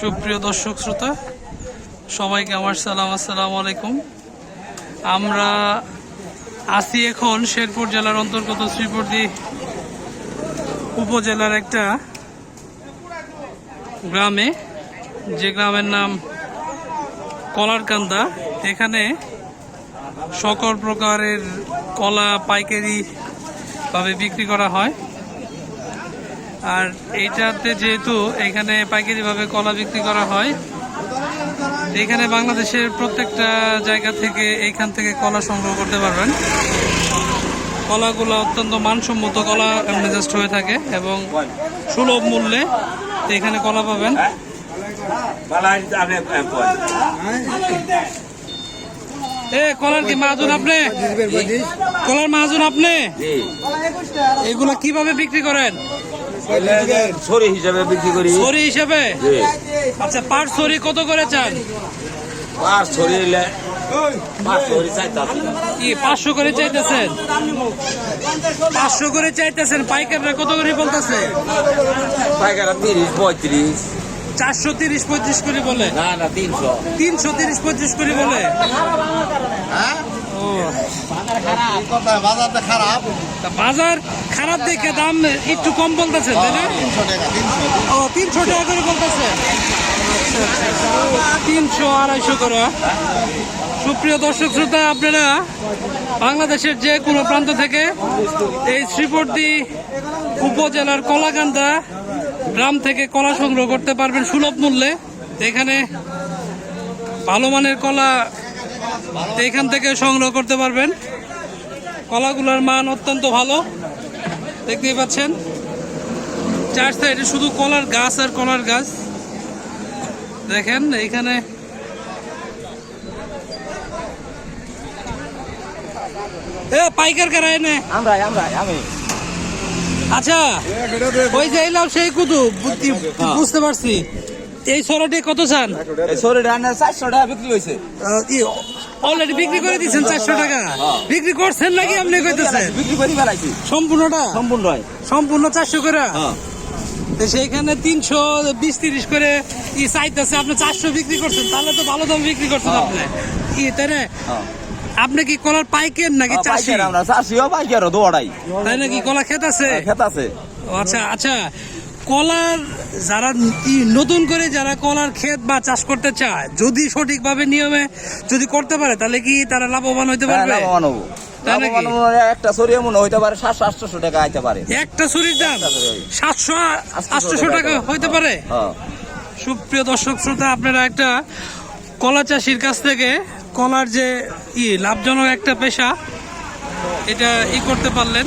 সুপ্রিয় দর্শক শ্রোতা, সবাইকে আমার সালাম, আসসালামু আলাইকুম। আমরা আছি এখন শেরপুর জেলার অন্তর্গত শ্রীপুরদি উপজেলার একটা গ্রামে, যে গ্রামের নাম কলারকান্দা। এখানে সকল প্রকারের কলা, পাইকারি ভাবে বিক্রি করা হয়। আর এইটাতে যেহেতু এখানে পাইকারিভাবে কলা বিক্রি করা হয় এখানে বাংলাদেশের প্রত্যেকটা জায়গা থেকে এইখান থেকে কলা সংগ্রহ করতে পারবেন। কলাগুলো অত্যন্ত মানসম্মত কলা মেজাস্ট হয়ে থাকে এবং সুলভ মূল্যে এখানে কলা পাবেন। এ কলার কি মাহাজন আপনি? কলার মাহাজন আপনি? এগুলো কীভাবে বিক্রি করেন? ছড়ি হিসাবে বিক্রি করি। ছড়ি হিসেবে। আচ্ছা পার ছড়ি কত করে চান? চাইতাম কি পাঁচশো করে চাইতেছেন? পাঁচশো করে চাইতেছেন পাইকাররা কত করে বলতেছে? পাইকারা তিরিশ পঁয়ত্রিশ। চারশো তিরিশ পঁয়ত্রিশ করে বলে? না না তিনশো। তিনশো তিরিশ পঁয়ত্রিশ করে বলে? তা বাজার খারাপ দেখে দাম একটু কম বলতেছে ও, তিনশো টাকা করে বলতেছে। তিনশো আড়াইশো করে। সুপ্রিয় দর্শক শ্রোতা, আপনারা বাংলাদেশের যে কোনো প্রান্ত থেকে এই শ্রীপর্দি উপজেলার কলাকান্দা গ্রাম থেকে কলা সংগ্রহ করতে পারবেন সুলভ মূল্যে। এখানে ভালো মানের কলা এখান থেকে সংগ্রহ করতে পারবেন। কলাগুলোর মান অত্যন্ত ভালো। দেখতেই পাচ্ছেন। চার সাইডে শুধু কলার গাছ আর কলার গাছ। দেখেন এইখানে এ পাইকার কারা এনে আমরা আমরা আমি। আচ্ছা ওই যে এলাম সেই কুতু বুদ্ধি- বুঝতে পারছি। এই সরাটি কত চান? এই চারশো টাকা বিক্রি হয়েছে। অলরেডি বিক্রি করে দিচ্ছেন চারশো টাকা? বিক্রি করছেন নাকি আপনি কইতেছেন? বিক্রি করে ফেলাইছি। সম্পূর্ণটা? সম্পূর্ণ হয়। সম্পূর্ণ চারশো করে? হ্যাঁ। তো সেইখানে তিনশো বিশ তিরিশ করে ই চাইতেছে আপনি চারশো বিক্রি করছেন তাহলে তো ভালো দাম বিক্রি করছেন আপনি। ই তাই না? হ্যাঁ। আপনি কি কলার পাইকেন নাকি চাষি? আমরা চাষিও পাইকারও দৌড়াই। তাই নাকি কলা খেত আছে? খেত আছে। আচ্ছা আচ্ছা। কলার যারা নতুন করে যারা কলার ক্ষেত বা চাষ করতে চায় যদি সঠিকভাবে নিয়মে যদি করতে পারে তাহলে কি তারা লাভবান হইতে হ্যাঁ, পারবে? লাভবান হব। একটা এমন হইতে পারে সাতশো আটশো টাকা আইতে পারে। একটা ছুরির দাম? সাতশো টাকা হইতে পারে? হ্যাঁ। সুপ্রিয় দর্শক শ্রোতা আপনারা একটা কলা চাষির কাছ থেকে কলার যে ই লাভজনক একটা পেশা এটা ই করতে পারলেন।